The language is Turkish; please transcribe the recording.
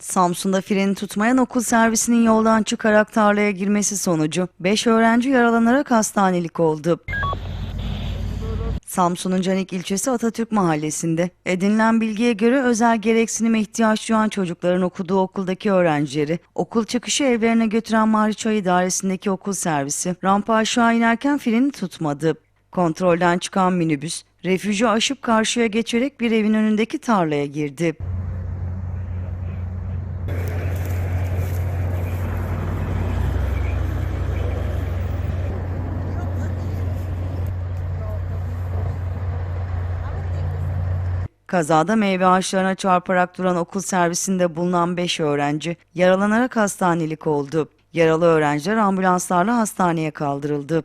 Samsun'da freni tutmayan okul servisinin yoldan çıkarak tarlaya girmesi sonucu 5 öğrenci yaralanarak hastanelik oldu. Samsun'un Canik ilçesi Atatürk Mahallesi'nde edinilen bilgiye göre özel gereksinime ihtiyaç duyan çocukların okuduğu okuldaki öğrencileri okul çıkışı evlerine götüren Mariçoy idaresindeki okul servisi rampa aşağı inerken freni tutmadı. Kontrolden çıkan minibüs refüjü aşıp karşıya geçerek bir evin önündeki tarlaya girdi. Kazada meyve ağaçlarına çarparak duran okul servisinde bulunan 5 öğrenci yaralanarak hastanelik oldu. Yaralı öğrenciler ambulanslarla hastaneye kaldırıldı.